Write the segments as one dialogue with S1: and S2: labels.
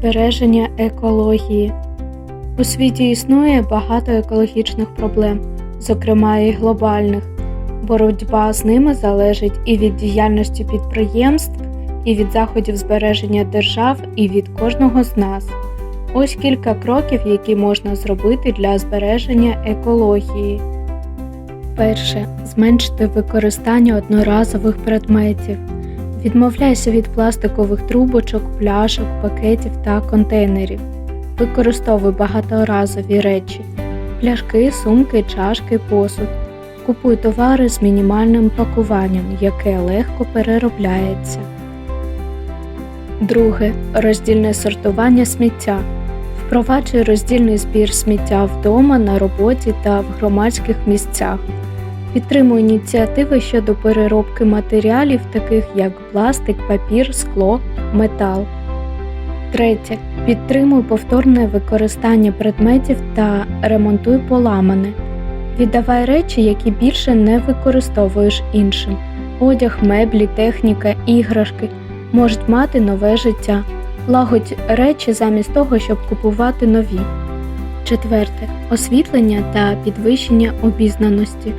S1: Збереження екології. У світі існує багато екологічних проблем, зокрема і глобальних. Боротьба з ними залежить і від діяльності підприємств, і від заходів збереження держав, і від кожного з нас. Ось кілька кроків, які можна зробити для збереження екології. Перше. Зменшити використання одноразових предметів. Відмовляйся від пластикових трубочок, пляшок, пакетів та контейнерів. Використовуй багаторазові речі, пляшки, сумки, чашки, посуд. Купуй товари з мінімальним пакуванням, яке легко переробляється. Друге. Роздільне сортування сміття. Впроваджуй роздільний збір сміття вдома, на роботі та в громадських місцях. Підтримуй ініціативи щодо переробки матеріалів, таких як пластик, папір, скло, метал. Третє. Підтримуй повторне використання предметів та ремонтуй поламане. Віддавай речі, які більше не використовуєш іншим. Одяг, меблі, техніка, іграшки можуть мати нове життя. Лагодь речі замість того, щоб купувати нові. Четверте. Освітлення та підвищення обізнаності.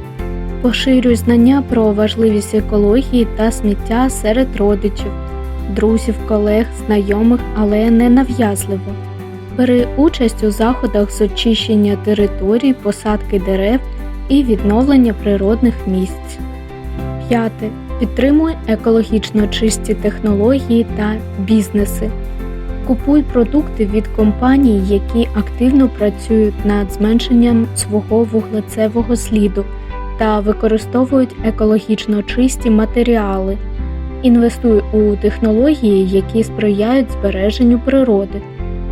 S1: Поширюй знання про важливість екології та сміття серед родичів, друзів, колег, знайомих, але не нав'язливо. Бери участь у заходах з очищення територій, посадки дерев і відновлення природних місць. П'яте. Підтримуй екологічно чисті технології та бізнеси. Купуй продукти від компаній, які активно працюють над зменшенням свого вуглецевого сліду та використовують екологічно чисті матеріали. Інвестуй у технології, які сприяють збереженню природи,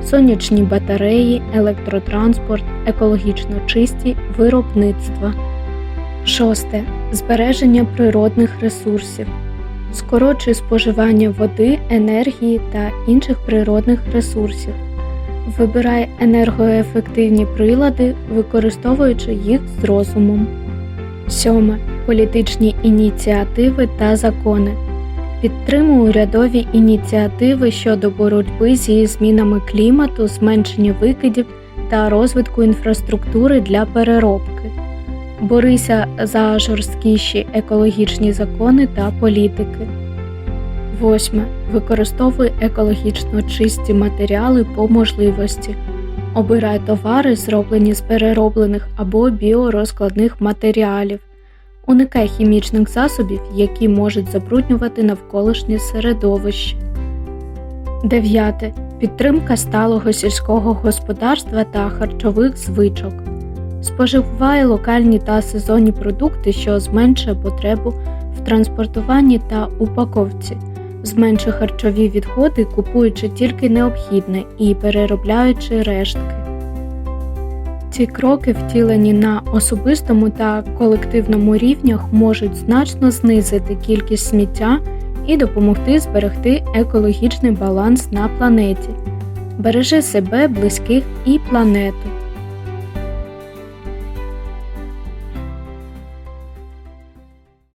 S1: сонячні батареї, електротранспорт, екологічно чисті виробництва. Шосте. Збереження природних ресурсів. Скорочуй споживання води, енергії та інших природних ресурсів. Вибирай енергоефективні прилади, використовуючи їх з розумом. Сьоме. Політичні ініціативи та закони. Підтримуй урядові ініціативи щодо боротьби зі змінами клімату, зменшення викидів та розвитку інфраструктури для переробки. Борися за жорсткіші екологічні закони та політики. Восьме. Використовуй екологічно чисті матеріали по можливості. Обирай товари, зроблені з перероблених або біорозкладних матеріалів. Уникай хімічних засобів, які можуть забруднювати навколишнє середовище. 9. Підтримка сталого сільського господарства та харчових звичок. Споживай локальні та сезонні продукти, що зменшує потребу в транспортуванні та упаковці. Зменшуй харчові відходи, купуючи тільки необхідне і переробляючи рештки. Ці кроки, втілені на особистому та колективному рівнях, можуть значно знизити кількість сміття і допомогти зберегти екологічний баланс на планеті. Бережи себе, близьких і планету.